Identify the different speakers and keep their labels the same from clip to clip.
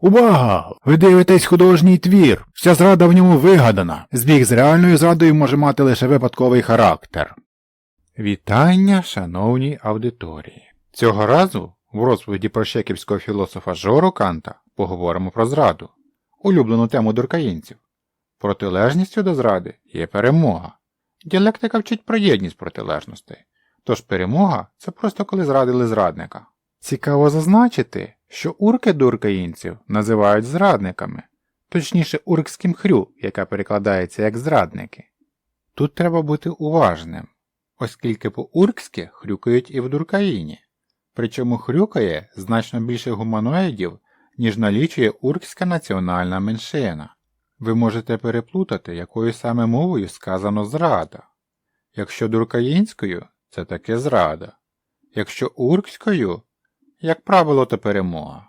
Speaker 1: Увага! Ви дивитесь художній твір. Вся зрада в ньому вигадана. Збіг з реальною зрадою може мати лише випадковий характер. Вітання, шановній аудиторії. Цього разу в розповіді про чеківського філософа Жору Канта поговоримо про зраду, улюблену тему дуркаїнців. Протилежністю до зради є перемога. Діалектика вчить про єдність протилежностей. Тож перемога це просто коли зрадили зрадника. Цікаво зазначити, що урки дуркаїнців називають зрадниками, точніше уркським хрю, яка перекладається як зрадники. Тут треба бути уважним, оскільки по-уркськи хрюкають і в дуркаїні, причому хрюкає значно більше гуманоїдів, ніж налічує уркська національна меншина. Ви можете переплутати, якою саме мовою сказано зрада. Якщо дуркаїнською, це таки зрада. Якщо уркською, як правило, то перемога.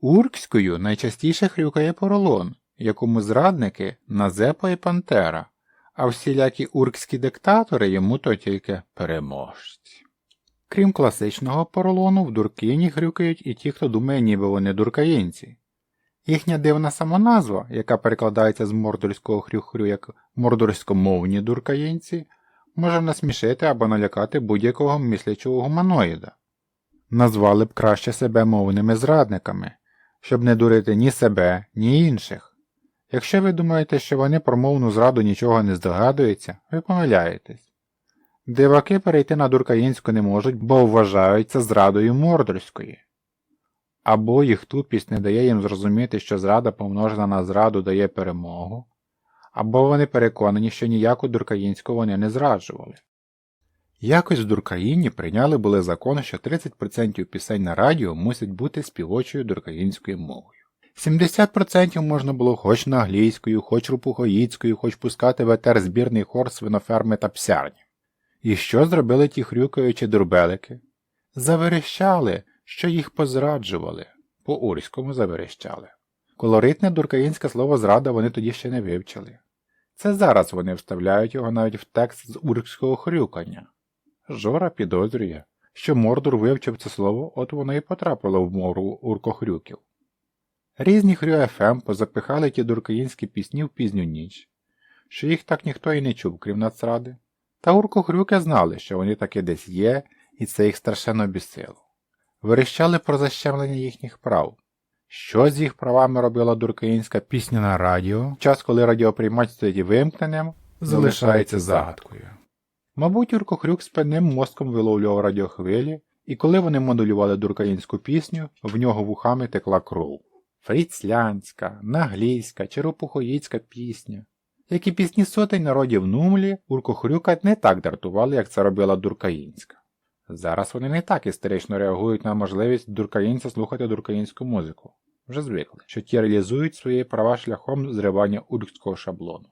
Speaker 1: Уркською найчастіше хрюкає поролон, якому зрадники Назепа і Пантера, а всілякі уркські диктатори йому то тільки переможці. Крім класичного поролону, в дуркині хрюкають і ті, хто думає, ніби вони дуркаїнці. Їхня дивна самоназва, яка перекладається з мордорського хрю-хрю як мордорськомовні дуркаїнці, може насмішити або налякати будь-якого мислячого гуманоїда. Назвали б краще себе мовними зрадниками, щоб не дурити ні себе, ні інших. Якщо ви думаєте, що вони про мовну зраду нічого не здогадуються, ви помиляєтесь. Диваки перейти на дуркаїнську не можуть, бо вважають це зрадою мордорської. Або їх тупість не дає їм зрозуміти, що зрада помножена на зраду дає перемогу, або вони переконані, що ніяку дуркаїнську вони не зраджували. Якось в Дуркаїні прийняли були закон, що 30% пісень на радіо мусять бути співочою дуркаїнською мовою. 70% можна було хоч на англійською, хоч рупухоїцькою, хоч пускати в етер збірний хор свиноферми та псярні. І що зробили ті хрюкаючі дурбелики? Заверещали, що їх позраджували, по урському заверещали. Колоритне дуркаїнське слово зрада вони тоді ще не вивчили. Це зараз вони вставляють його навіть в текст з уркського хрюкання. Жора підозрює, що Мордор вивчив це слово, от воно і потрапило в мору уркохрюків. Різні хрю ФМ позапихали ті дуркаїнські пісні в пізню ніч, що їх так ніхто і не чув, крім нацради. Та уркохрюки знали, що вони таки десь є, і це їх страшенно бісило. Верещали про защемлення їхніх прав. Що з їх правами робила дуркаїнська пісня на радіо, час, коли радіоприймач стоїть вимкненим, залишається загадкою. Мабуть, Юркохрюк з певним мозком виловлював радіохвилі, і коли вони модулювали дуркаїнську пісню, в нього вухами текла кров. Фріцлянська, наглійська, черепухоїцька пісня. Як і пісні сотень народів Нумлі, Уркохрюка не так дратували, як це робила дуркаїнська. Зараз вони не так істерично реагують на можливість дуркаїнця слухати дуркаїнську музику. Вже звикли, що ті реалізують свої права шляхом зривання уркського шаблону.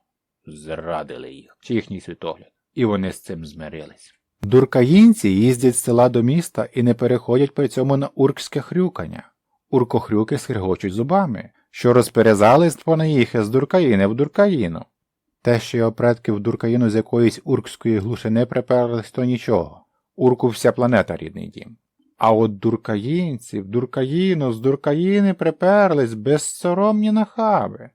Speaker 1: Зрадили їх, чи їхній світогляд. І вони з цим змирились. Дуркаїнці їздять з села до міста і не переходять при цьому на уркське хрюкання. Уркохрюки скригочуть зубами, що розперезались понаїхи з дуркаїни в дуркаїну. Те, що його предки в дуркаїну з якоїсь уркської глушини приперлись, то нічого. Урку вся планета рідний дім. А от дуркаїнці в дуркаїну з дуркаїни приперлись безсоромні нахаби.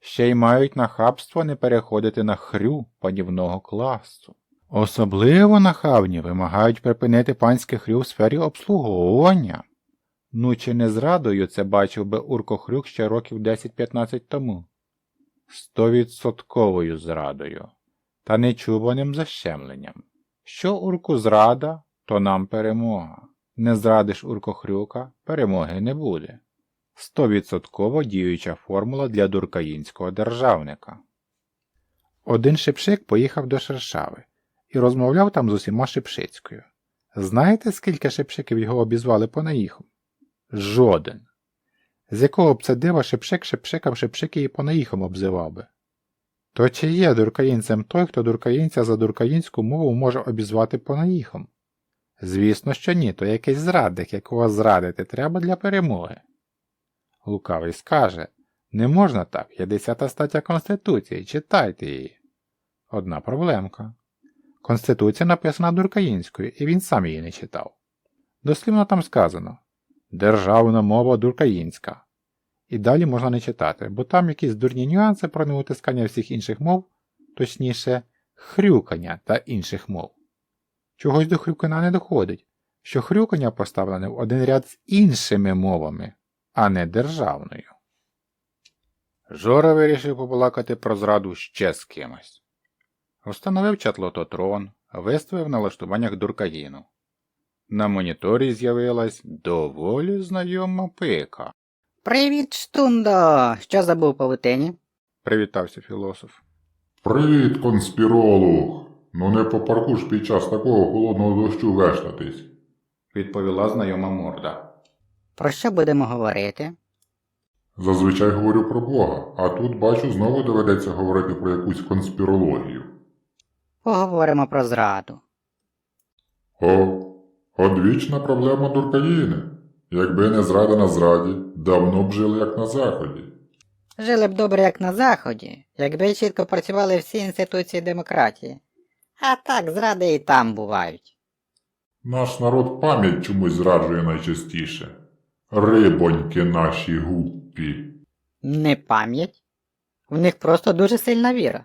Speaker 1: Ще й мають нахабство не переходити на хрю панівного класу. Особливо нахабні вимагають припинити панське хрю в сфері обслуговування. Ну чи не зрадою це бачив би Уркохрюк ще років 10-15 тому? Стовідсотковою зрадою, та нечуваним защемленням. Що урку зрада, то нам перемога. Не зрадиш уркохрюка, перемоги не буде. Стовідсотково діюча формула для дуркаїнського державника. Один шипшик поїхав до Шершави і розмовляв там з усіма шипшицькою. Знаєте, скільки шипшиків його обізвали понаїхом? Жоден. З якого б це дива шипшик шипшикав шипшики і понаїхом обзивав би? То чи є дуркаїнцем той, хто дуркаїнця за дуркаїнську мову може обізвати понаїхом? Звісно, що ні, то якийсь зрадник, якого зрадити треба для перемоги. Лукавий скаже не можна так, є 10 стаття Конституції, читайте її. Одна проблемка. Конституція написана дуркаїнською, і він сам її не читав. Дослівно там сказано Державна мова дуркаїнська. І далі можна не читати, бо там якісь дурні нюанси про невитискання всіх інших мов, точніше, хрюкання та інших мов. Чогось до хрюкання не доходить, що хрюкання поставлене в один ряд з іншими мовами, а не державною. Жора вирішив побалакати про зраду ще з кимось. Встановив чатлототрон, виставив в налаштуваннях дуркаїну. На моніторі з'явилась доволі знайома пика.
Speaker 2: Привіт, штундо! Що забув павутині?
Speaker 1: Привітався філософ.
Speaker 3: Привіт, конспіролог! Ну не по парку ж під час такого холодного дощу вештатись.
Speaker 1: Відповіла знайома морда.
Speaker 2: Про що будемо говорити?
Speaker 3: Зазвичай говорю про Бога, а тут бачу знову доведеться говорити про якусь конспірологію.
Speaker 2: Поговоримо про зраду.
Speaker 3: О, одвічна проблема дуркаїни. Якби не зрада на зраді, давно б жили як на заході.
Speaker 2: Жили б добре як на Заході, якби чітко працювали всі інституції демократії. А так, зради і там бувають.
Speaker 3: Наш народ пам'ять чомусь зраджує найчастіше. Рибоньки наші гуппі.
Speaker 2: Не пам'ять. В них просто дуже сильна віра.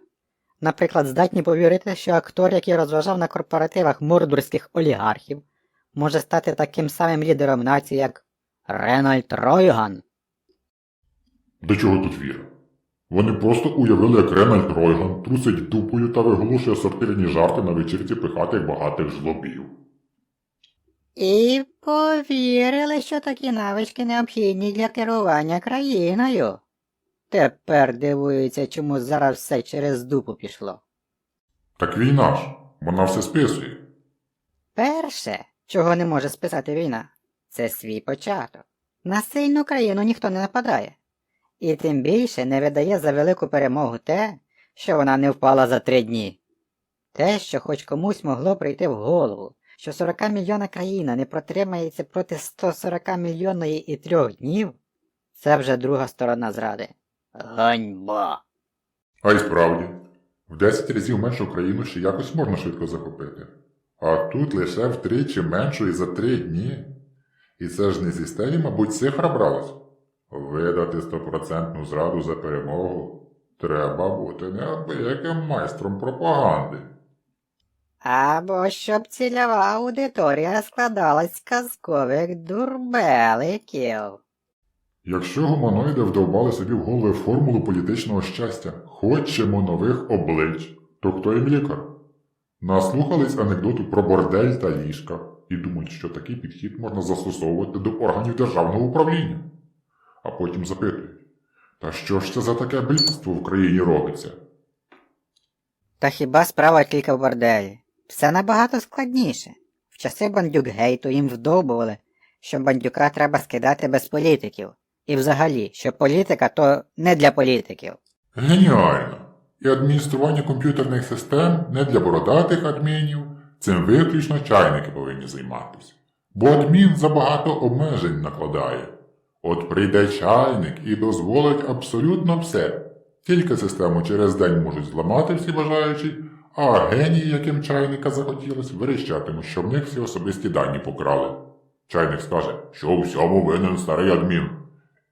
Speaker 2: Наприклад, здатні повірити, що актор, який розважав на корпоративах мордорських олігархів, може стати таким самим лідером нації, як Ренальд Ройган.
Speaker 3: До чого тут віра? Вони просто уявили, як Ренальд Ройган трусить дупою та виголошує сортирні жарти на вечірці пихатих багатих жлобів.
Speaker 2: І повірили, що такі навички необхідні для керування країною. Тепер дивуються, чому зараз все через дупу пішло.
Speaker 3: Так війна ж, вона все списує.
Speaker 2: Перше, чого не може списати війна, це свій початок. На сильну країну ніхто не нападає. І тим більше не видає за велику перемогу те, що вона не впала за три дні. Те, що хоч комусь могло прийти в голову, що 40 мільйона країна не протримається проти 140 мільйонної і трьох днів, це вже друга сторона зради. Ганьба!
Speaker 3: А й справді, в 10 разів меншу країну ще якось можна швидко захопити. А тут лише втричі меншої за три дні. І це ж не зі стелі, мабуть, цифра бралась. Видати стопроцентну зраду за перемогу треба бути неабияким майстром пропаганди.
Speaker 2: Або щоб цільова аудиторія складалась з казкових дурбеликів.
Speaker 3: Якщо гуманоїди вдовбали собі в голови формулу політичного щастя, хочемо нових облич, то хто їм лікар? Наслухались анекдоту про бордель та ліжка і думають, що такий підхід можна застосовувати до органів державного управління. А потім запитують, та що ж це за таке блідство в країні робиться?
Speaker 2: Та хіба справа тільки в борделі? Все набагато складніше. В часи бандюкгейту їм вдовбували, що бандюка треба скидати без політиків. І взагалі, що політика то не для політиків.
Speaker 3: Геніально! І адміністрування комп'ютерних систем не для бородатих адмінів, цим виключно чайники повинні займатися. Бо адмін забагато обмежень накладає. От прийде чайник і дозволить абсолютно все. Тільки систему через день можуть зламати всі бажаючі, а генії, яким чайника захотілось, верещатимуть, що в них всі особисті дані покрали. Чайник скаже, що у всьому винен старий адмін.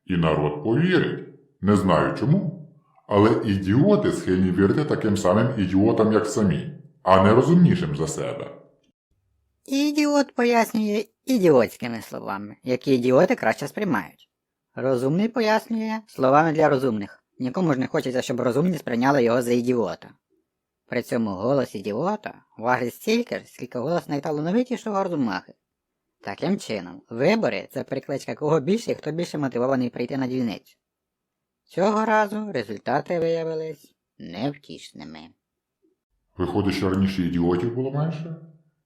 Speaker 3: І народ повірить. Не знаю чому. Але ідіоти схильні вірити таким самим ідіотам, як самі, а не розумнішим за себе.
Speaker 2: Ідіот пояснює ідіотськими словами, які ідіоти краще сприймають. Розумний пояснює словами для розумних. Нікому ж не хочеться, щоб розумні сприйняли його за ідіота. При цьому голос ідіота важить стільки ж, скільки голос найталановитішого розумахи. Таким чином, вибори це прикличка кого більше і хто більше мотивований прийти на дільницю. Цього разу результати виявились невтішними.
Speaker 3: Виходить, що раніше ідіотів було менше?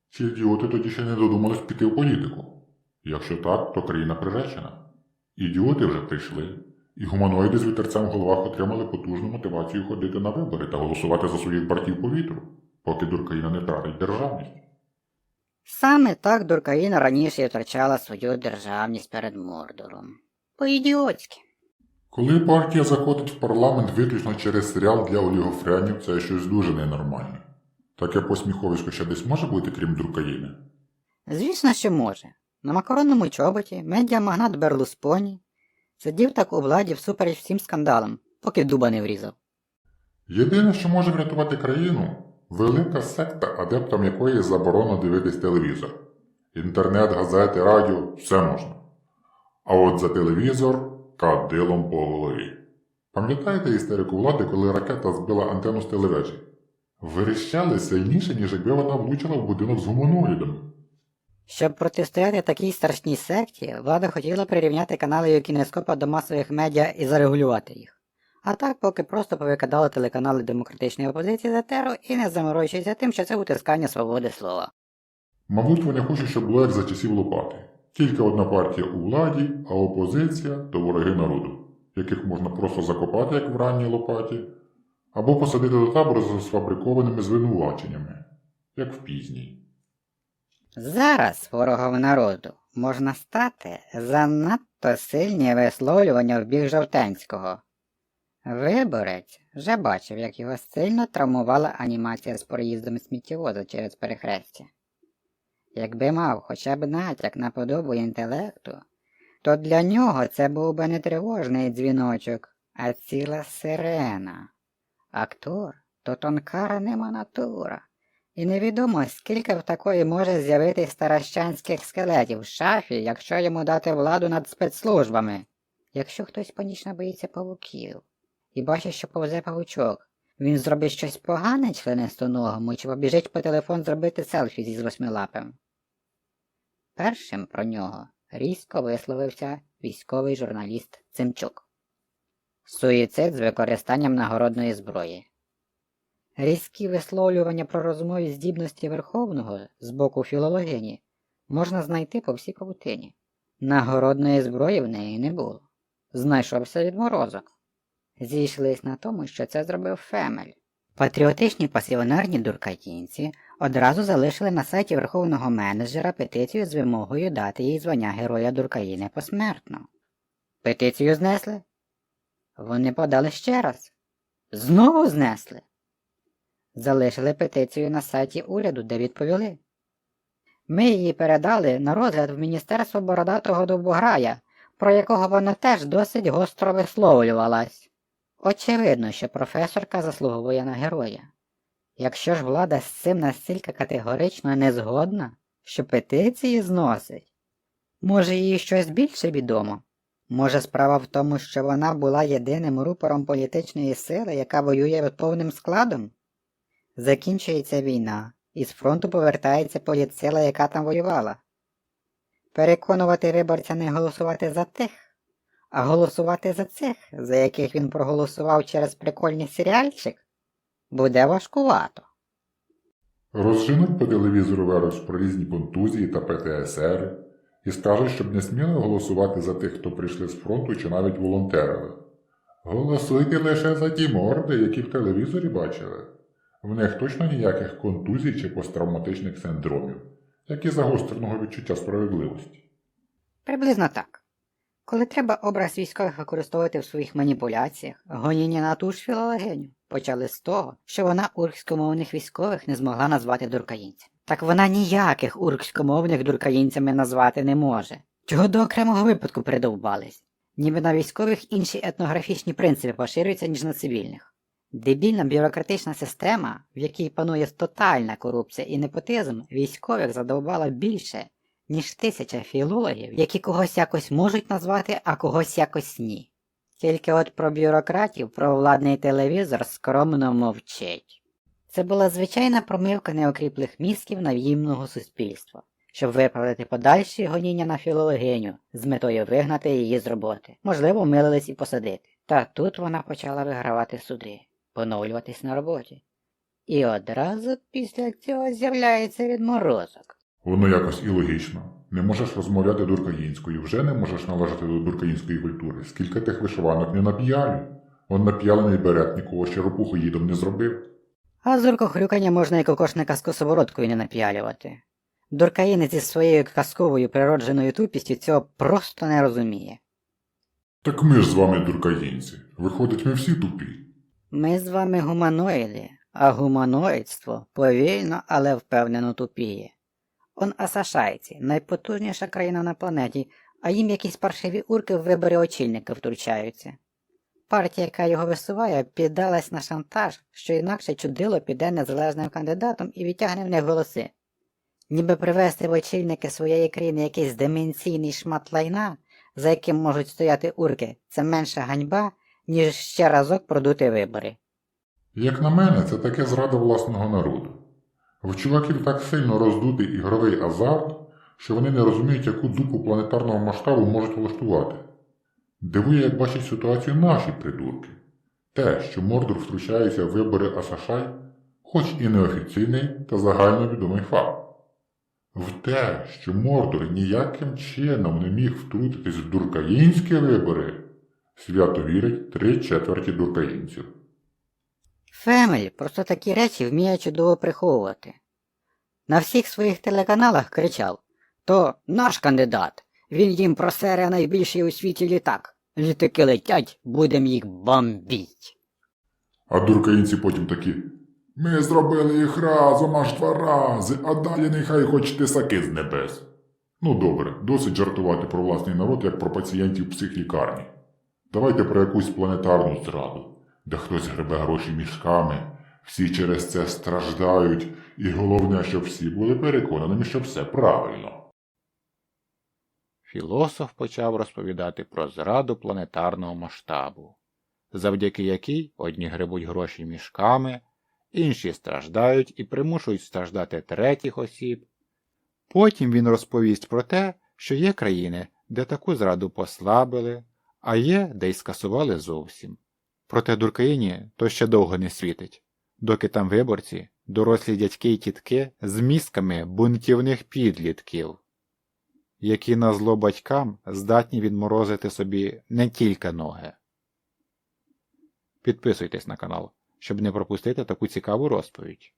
Speaker 3: Чи ідіоти тоді ще не додумались піти в політику? Якщо так, то країна приречена. Ідіоти вже прийшли, і гуманоїди з вітерцем в головах отримали потужну мотивацію ходити на вибори та голосувати за своїх братів по вітру, поки дуркаїна не втратить державність.
Speaker 2: Саме так Дуркаїна раніше втрачала свою державність перед Мордором. По-ідіотськи.
Speaker 3: Коли партія заходить в парламент виключно через серіал для олігофренів, це щось дуже ненормальне. Таке посміховисько ще десь може бути, крім Друкаїни?
Speaker 2: Звісно, що може. На макаронному чоботі медіамагнат Берлуспоні Сидів так у владі всупереч всім скандалам, поки дуба не врізав.
Speaker 3: Єдине, що може врятувати країну, велика секта, адептам якої заборонено дивитись телевізор. Інтернет, газети, радіо все можна. А от за телевізор кадилом по голові. Пам'ятаєте істерику влади, коли ракета збила антенну з телевежі? Виріщали сильніше, ніж якби вона влучила в будинок з гуманоїдами.
Speaker 2: Щоб протистояти такій страшній секті, влада хотіла прирівняти канали кінескопа до масових медіа і зарегулювати їх. А так поки просто повикидали телеканали демократичної опозиції з етеру і не заморочуються тим, що це утискання свободи слова.
Speaker 3: Мабуть, вони хочуть, щоб було як за часів Лопати. Тільки одна партія у владі, а опозиція то вороги народу, яких можна просто закопати, як в ранній Лопаті, або посадити до табору за сфабрикованими звинуваченнями, як в пізній.
Speaker 2: Зараз ворогом народу можна стати занадто сильні висловлювання в бік Жовтенського. Виборець вже бачив, як його сильно травмувала анімація з проїздом сміттєвоза через перехрестя. Якби мав хоча б натяк на подобу інтелекту, то для нього це був би не тривожний дзвіночок, а ціла сирена. Актор то тонка ранима натура. І невідомо, скільки в такої може з'явитись старощанських скелетів в шафі, якщо йому дати владу над спецслужбами. Якщо хтось панічно боїться павуків і бачить, що повзе павучок, він зробить щось погане членистоногому чи побіжить по телефон зробити селфі зі восьмилапим. Першим про нього різко висловився військовий журналіст Цимчук. Суїцид з використанням нагородної зброї. Різкі висловлювання про розумові здібності Верховного з боку філологині можна знайти по всій павутині. Нагородної зброї в неї не було. Знайшовся відморозок. Зійшлись на тому, що це зробив Фемель. Патріотичні пасіонарні дуркатінці одразу залишили на сайті Верховного менеджера петицію з вимогою дати їй звання Героя Дуркаїни посмертно. Петицію знесли. Вони подали ще раз. Знову знесли залишили петицію на сайті уряду, де відповіли. Ми її передали на розгляд в Міністерство Бородатого Довбограя, про якого вона теж досить гостро висловлювалась. Очевидно, що професорка заслуговує на героя. Якщо ж влада з цим настільки категорично не згодна, що петиції зносить, може їй щось більше відомо? Може, справа в тому, що вона була єдиним рупором політичної сили, яка воює повним складом? Закінчується війна, і з фронту повертається політсила, яка там воювала. Переконувати виборця не голосувати за тих, а голосувати за цих, за яких він проголосував через прикольний серіальчик, буде важкувато.
Speaker 3: Розженуть по телевізору верус про різні контузії та ПТСР і скажуть, щоб не сміли голосувати за тих, хто прийшли з фронту чи навіть волонтерили. Голосуйте лише за ті морди, які в телевізорі бачили. В них точно ніяких контузій чи посттравматичних синдромів, як і загостреного відчуття справедливості.
Speaker 2: Приблизно так. Коли треба образ військових використовувати в своїх маніпуляціях, гоніння на ту ж філологиню почали з того, що вона уркськомовних військових не змогла назвати дуркаїнцями. Так вона ніяких уркськомовних дуркаїнцями назвати не може. Чого до окремого випадку придовбались? Ніби на військових інші етнографічні принципи поширюються, ніж на цивільних. Дебільна бюрократична система, в якій панує тотальна корупція і непотизм, військових задовбала більше, ніж тисяча філологів, які когось якось можуть назвати, а когось якось ні. Тільки от про бюрократів провладний телевізор скромно мовчить. Це була звичайна промивка неокріплих мізків нав'їмного суспільства, щоб виправити подальші гоніння на філологиню з метою вигнати її з роботи, можливо, милились і посадити. Та тут вона почала вигравати суди, поновлюватись на роботі. І одразу після цього з'являється відморозок.
Speaker 3: Воно якось і логічно. Не можеш розмовляти дуркаїнською, вже не можеш належати до дуркаїнської культури. Скільки тих вишиванок не нап'яли. Он нап'ялений берет нікого ще ропуху їдом не зробив.
Speaker 2: А зуркохрюкання можна і кокошника з косовородкою не нап'ялювати. Дуркаїнець із своєю казковою природженою тупістю цього просто не розуміє.
Speaker 3: Так ми ж з вами дуркаїнці. Виходить, ми всі тупі.
Speaker 2: Ми з вами гуманоїди, а гуманоїдство повільно, але впевнено тупіє. Он Асашайці, найпотужніша країна на планеті, а їм якісь паршиві урки в вибори очільника втручаються. Партія, яка його висуває, піддалась на шантаж, що інакше чудило піде незалежним кандидатом і відтягне в них голоси. Ніби привести в очільники своєї країни якийсь деменційний шмат лайна, за яким можуть стояти урки, це менша ганьба, ніж ще разок продути вибори.
Speaker 3: Як на мене, це таке зрада власного народу. В чуваків так сильно роздутий ігровий азарт, що вони не розуміють, яку дупу планетарного масштабу можуть влаштувати. Дивує, як бачать ситуацію наші придурки. Те, що Мордор втручається в вибори Асашай, хоч і неофіційний та загальновідомий факт. В те, що Мордор ніяким чином не міг втрутитись в дуркаїнські вибори, свято вірять три четверті дуркаїнців.
Speaker 2: Фемелі просто такі речі вміє чудово приховувати. На всіх своїх телеканалах кричав То наш кандидат. Він їм просере найбільший у світі літак. Літаки летять, будем їх бомбіть.
Speaker 3: А дуркаїнці потім такі. Ми зробили їх разом аж два рази, а далі нехай хоч тисаки з небес. Ну добре, досить жартувати про власний народ, як про пацієнтів психлікарні. Давайте про якусь планетарну зраду, де хтось гребе гроші мішками, всі через це страждають, і головне, щоб всі були переконаними, що все правильно.
Speaker 1: Філософ почав розповідати про зраду планетарного масштабу, завдяки якій одні гребуть гроші мішками, інші страждають і примушують страждати третіх осіб. Потім він розповість про те, що є країни, де таку зраду послабили, а є, де й скасували зовсім. Проте дуркаїні то ще довго не світить, доки там виборці, дорослі дядьки й тітки з мізками бунтівних підлітків, які на зло батькам здатні відморозити собі не тільки ноги. Підписуйтесь на канал, щоб не пропустити таку цікаву розповідь.